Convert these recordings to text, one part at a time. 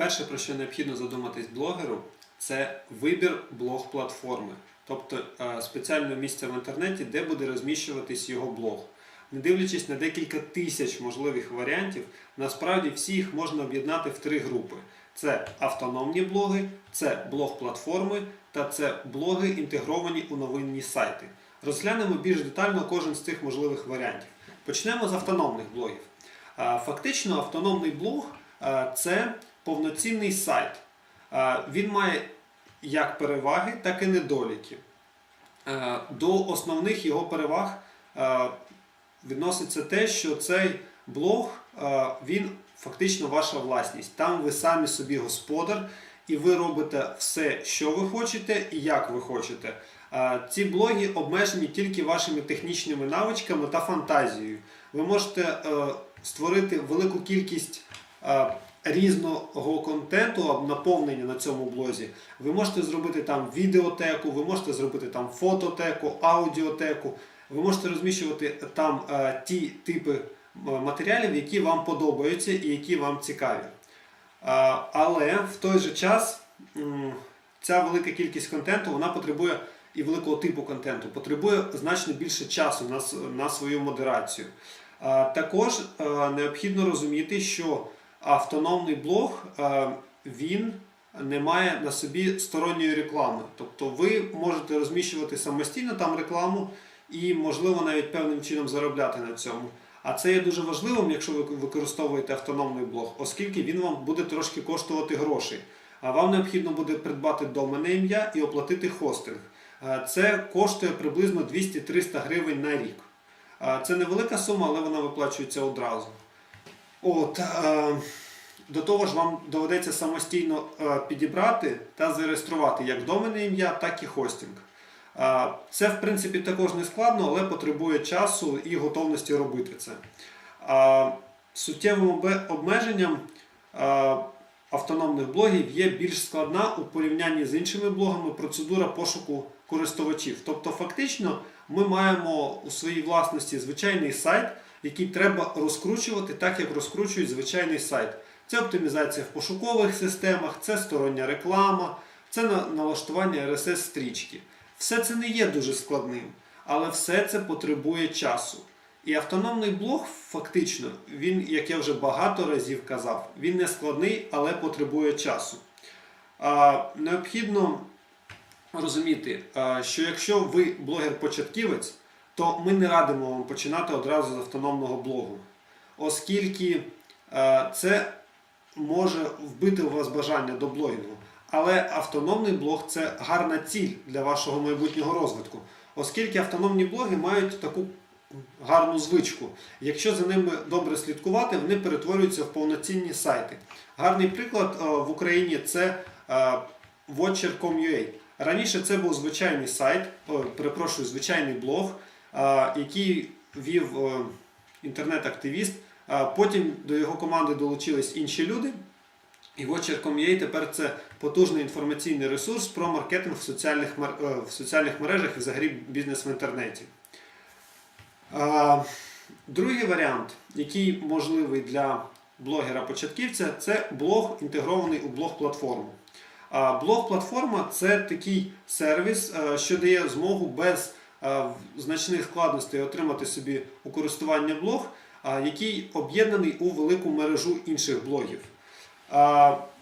Перше, про що необхідно задуматись блогеру, це вибір блог-платформи, тобто е, спеціального місця в інтернеті, де буде розміщуватись його блог. Не дивлячись на декілька тисяч можливих варіантів, насправді всі їх можна об'єднати в три групи: це автономні блоги, це блог-платформи та це блоги, інтегровані у новинні сайти. Розглянемо більш детально кожен з цих можливих варіантів. Почнемо з автономних блогів. Е, Фактично, автономний блог е, це повноцінний сайт. Він має як переваги, так і недоліки. До основних його переваг відноситься те, що цей блог він фактично ваша власність. Там ви самі собі господар, і ви робите все, що ви хочете і як ви хочете. Ці блоги обмежені тільки вашими технічними навичками та фантазією. Ви можете е, створити велику кількість е, різного контенту, наповнення на цьому блозі. Ви можете зробити там відеотеку, ви можете зробити там фототеку, аудіотеку. Ви можете розміщувати там е, ті типи е, матеріалів, які вам подобаються і які вам цікаві. Е, але в той же час ця велика кількість контенту вона потребує і великого типу контенту, потребує значно більше часу на, на свою модерацію. Е, Також е, необхідно розуміти, що автономний блог е, він не має на собі сторонньої реклами. Тобто ви можете розміщувати самостійно там рекламу і, можливо, навіть певним чином заробляти на цьому. А це є дуже важливим, якщо ви використовуєте автономний блог, оскільки він вам буде трошки коштувати грошей. А вам необхідно буде придбати доменне ім'я і оплатити хостинг. Е, Це коштує приблизно 200-300 гривень на рік. Е, Це невелика сума, але вона виплачується одразу. От, е, до того ж, вам доведеться самостійно е, підібрати та зареєструвати як доменне ім'я, так і хостинг. Е, Це, в принципі, також не складно, але потребує часу і готовності робити це. Суттєвим обмеженням автономних блогів є більш складна у порівнянні з іншими блогами процедура пошуку користувачів. Тобто, фактично, ми маємо у своїй власності звичайний сайт, який треба розкручувати так, як розкручують звичайний сайт. Це оптимізація в пошукових системах, це стороння реклама, це налаштування RSS-стрічки. Все це не є дуже складним, але все це потребує часу. І автономний блог, фактично, він, як я вже багато разів казав, він не складний, але потребує часу. А, необхідно розуміти, що якщо ви блогер-початківець, то ми не радимо вам починати одразу з автономного блогу, оскільки е, це може вбити у вас бажання до блогінгу. Але автономний блог це гарна ціль для вашого майбутнього розвитку, оскільки автономні блоги мають таку гарну звичку. Якщо за ними добре слідкувати, вони перетворюються в повноцінні сайти. Гарний приклад е, в Україні це е, Watcher.com.ua. Раніше це був звичайний сайт, перепрошую, звичайний блог, який вів е, інтернет-активіст. Потім до його команди долучились інші люди. І Watcher.com.ua тепер це потужний інформаційний ресурс про маркетинг в соціальних, е, в соціальних мережах і взагалі бізнес в інтернеті. Другий варіант, який можливий для блогера-початківця, це блог інтегрований у блог-платформу. Блог-платформа це такий сервіс, е, що дає змогу без значних складностей отримати собі у користування блог, який об'єднаний у велику мережу інших блогів.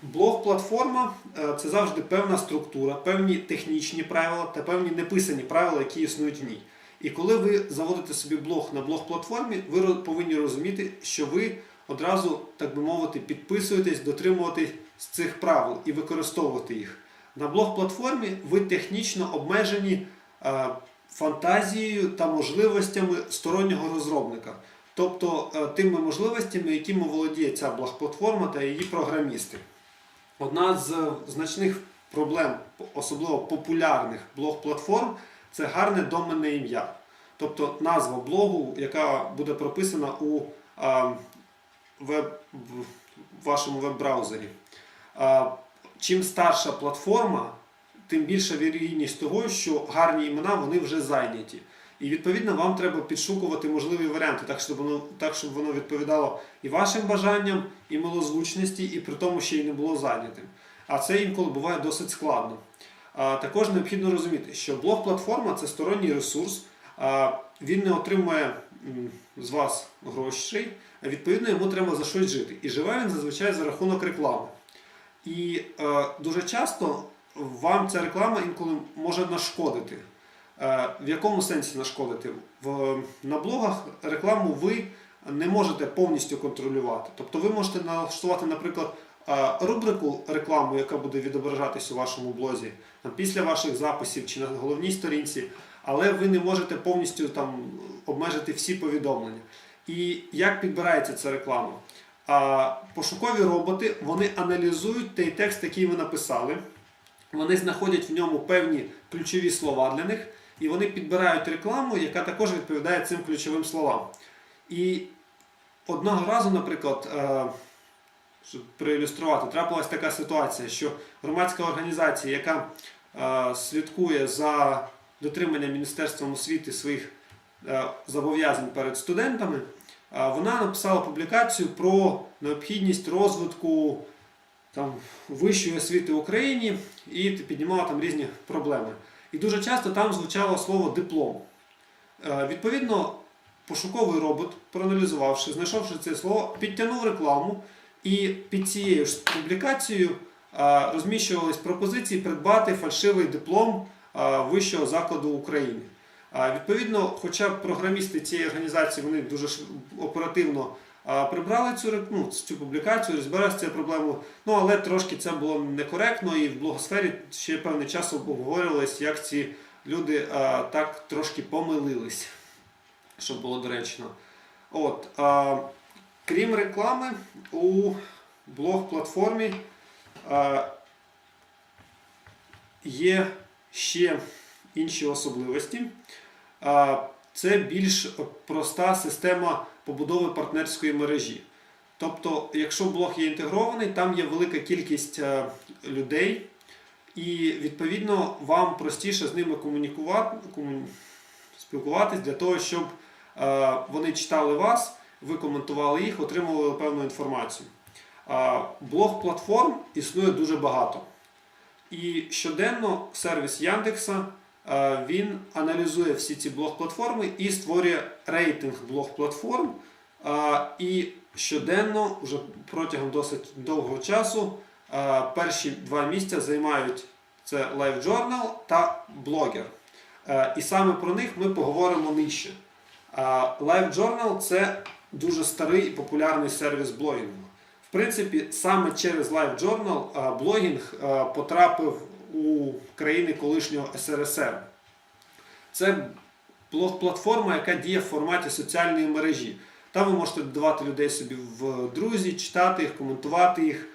Блог-платформа е, це завжди певна структура, певні технічні правила та певні неписані правила, які існують в ній. І коли ви заводите собі блог на блог-платформі, ви повинні розуміти, що ви одразу, так би мовити, підписуєтесь, дотримуватись цих правил і використовувати їх. На блог-платформі ви технічно обмежені е, фантазією та можливостями стороннього розробника, тобто е, тими можливостями, якими володіє ця блог-платформа та її програмісти. Одна з е, значних проблем, особливо популярних блог-платформ, це гарне доменне ім'я. Тобто назва блогу, яка буде прописана у а, веб, в вашому веб-браузері. Чим старша платформа, тим більша вірогідність того, що гарні імена вони вже зайняті. І відповідно вам треба підшукувати можливі варіанти, так щоб воно так, щоб воно відповідало і вашим бажанням, і малозвучності, і при тому ще й не було зайнятим. А це інколи буває досить складно. А, також необхідно розуміти, що блог-платформа це сторонній ресурс, а, він не отримує з вас грошей, а відповідно йому треба за щось жити. І живе він зазвичай за рахунок реклами. І е, дуже часто вам ця реклама інколи може нашкодити. Е, в якому сенсі нашкодити? На блогах рекламу ви не можете повністю контролювати. Тобто ви можете налаштувати, наприклад, е, рубрику рекламу, яка буде відображатись у вашому блозі після ваших записів чи на головній сторінці, але ви не можете повністю там, обмежити всі повідомлення. І як підбирається ця реклама? Пошукові роботи вони аналізують той текст, який ви написали. Вони знаходять в ньому певні ключові слова для них, і вони підбирають рекламу, яка також відповідає цим ключовим словам. І одного разу, наприклад, е, щоб проілюструвати, трапилась така ситуація, що громадська організація, яка е, слідкує за дотриманням Міністерством освіти своїх е, зобов'язань перед студентами, вона написала публікацію про необхідність розвитку там, вищої освіти в Україні і піднімала там різні проблеми. І дуже часто там звучало слово диплом. Е, Відповідно, пошуковий робот, проаналізувавши, знайшовши це слово, підтягнув рекламу, і під цією ж публікацією е, розміщувались пропозиції придбати фальшивий диплом е, вищого закладу України. Відповідно, хоча програмісти цієї організації вони дуже оперативно прибрали цю, ну, цю публікацію, розбирали з цією проблемою, ну але трошки це було некоректно, і в блогосфері ще певний час обговорювалось, як ці люди а, так трошки помилились, щоб було доречно. От, а, крім реклами, у блог-платформі а, є ще інші особливості. А, Це більш проста система побудови партнерської мережі. Тобто, якщо блог є інтегрований, там є велика кількість е, людей, і відповідно вам простіше з ними комунікувати, кому- спілкуватись для того, щоб е, вони читали вас, ви коментували їх, отримували певну інформацію. А, Блог-платформ існує дуже багато. І щоденно сервіс Яндекса е, він аналізує всі ці блог-платформи і створює рейтинг блог-платформ. Е, І щоденно, вже протягом досить довгого часу, е, перші два місця займають це LiveJournal та. Е, І саме про них ми поговоримо нижче. Е, LiveJournal це дуже старий і популярний сервіс блогінгу. В принципі, саме через LiveJournal е, блогінг е, потрапив у країни колишнього СРСР. Це блог-платформа, яка діє в форматі соціальної мережі. Там ви можете додавати людей собі в друзі, читати їх, коментувати їх.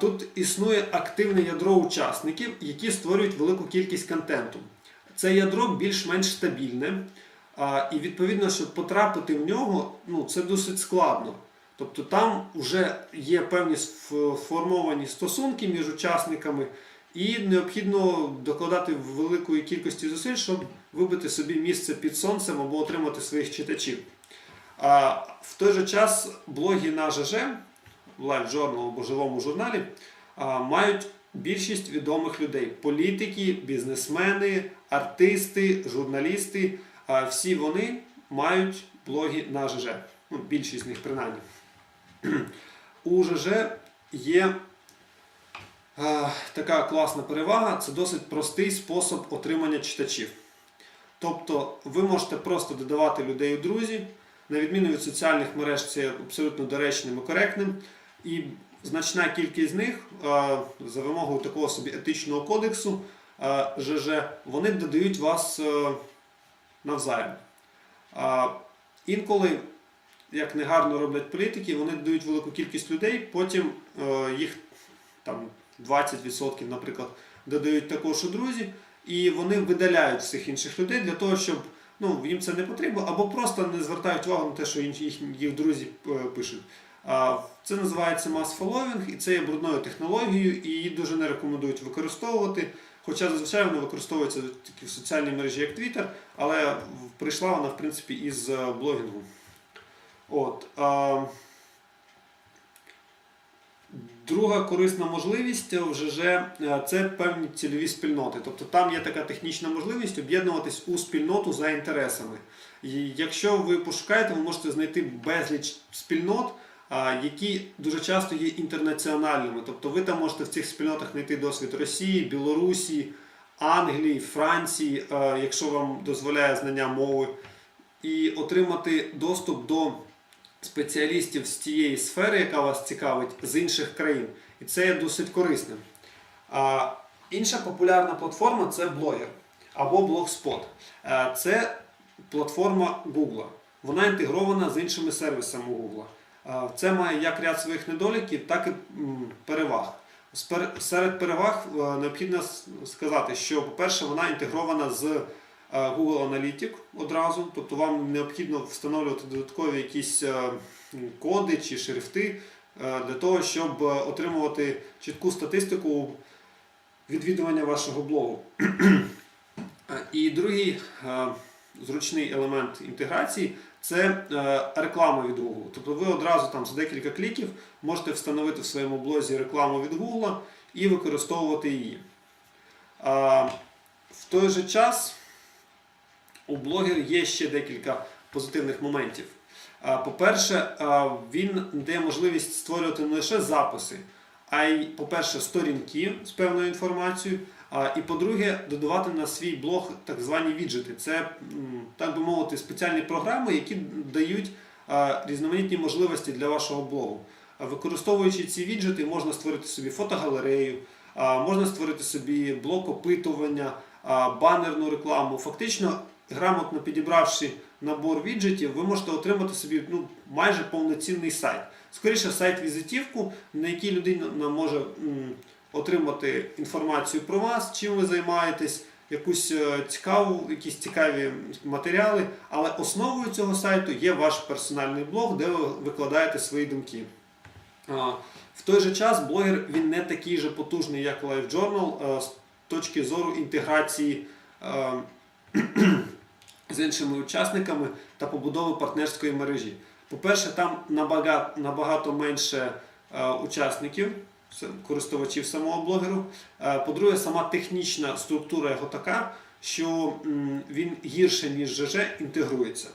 Тут існує активне ядро учасників, які створюють велику кількість контенту. Це ядро більш-менш стабільне, і відповідно, щоб потрапити в нього, ну, це досить складно. Тобто там вже є певні сформовані стосунки між учасниками, і необхідно докладати великої кількості зусиль, щоб вибити собі місце під сонцем або отримати своїх читачів. А в той же час блоги на ЖЖ, Live Journal або живому журналі, мають більшість відомих людей: політики, бізнесмени, артисти, журналісти. Всі вони мають блоги на ЖЖ. Ну, більшість з них принаймні. У ЖЖ є така класна перевага, це досить простий спосіб отримання читачів. Тобто ви можете просто додавати людей у друзі, на відміну від соціальних мереж, це абсолютно доречним і коректним. І значна кількість з них, за вимогою такого собі етичного кодексу ЖЖ, вони додають вас е, навзаєм. Інколи як негарно роблять політики, вони додають велику кількість людей, потім е, їх там 20%, наприклад, додають також у друзі, і вони видаляють всіх інших людей для того, щоб ну, їм це не потрібно, або просто не звертають увагу на те, що їхні їх друзі е, пишуть. Це називається following, і це є брудною технологією, і її дуже не рекомендують використовувати. Хоча зазвичай вона використовується тільки в соціальній мережі як Twitter, але прийшла вона в принципі із е, блогінгу. От, Друга корисна можливість в ЖЖ е, це певні цільові спільноти. Тобто там є така технічна можливість об'єднуватись у спільноту за інтересами. І якщо ви пошукаєте, ви можете знайти безліч спільнот, які дуже часто є інтернаціональними. Тобто ви там можете в цих спільнотах знайти досвід Росії, Білорусі, Англії, Франції, е, якщо вам дозволяє знання мови, і отримати доступ до спеціалістів з тієї сфери, яка вас цікавить, з інших країн. І це є досить корисним. А, інша популярна платформа це блогер або Blogspot. Це платформа Google. Вона інтегрована з іншими сервісами Google. Це має як ряд своїх недоліків, так і переваг. Серед переваг е, необхідно сказати, що, по-перше, вона інтегрована з Google Analytics одразу, тобто вам необхідно встановлювати додаткові якісь е, коди чи шрифти е, для того, щоб е, отримувати чітку статистику відвідування вашого блогу. Е, І другий е, зручний елемент інтеграції це е, реклама від Google. Тобто ви одразу там за декілька кліків можете встановити в своєму блозі рекламу від Google і використовувати її. В той же час у блогер є ще декілька позитивних моментів. По-перше, він дає можливість створювати не лише записи, а й, по-перше, сторінки з певною інформацією. І по-друге, додавати на свій блог так звані віджити. Це, так би мовити, спеціальні програми, які дають різноманітні можливості для вашого блогу. Використовуючи ці віджити, можна створити собі фотогалерею, можна створити собі блок опитування, банерну рекламу. Фактично, грамотно підібравши набор віджитів, ви можете отримати собі ну, майже повноцінний сайт. Скоріше, сайт-візитівку, на якій людина може отримати інформацію про вас, чим ви займаєтесь, якусь е, цікаву, якісь цікаві матеріали. Але основою цього сайту є ваш персональний блог, де ви викладаєте свої думки. В той же час блогер він не такий же потужний, як LiveJournal з точки зору інтеграції е, з іншими учасниками та побудови партнерської мережі. По-перше, там набагато, набагато менше е, учасників, користувачів самого блогеру. Е, По-друге, сама технічна структура його така, що м, він гірше, ніж ЖЖ, інтегрується.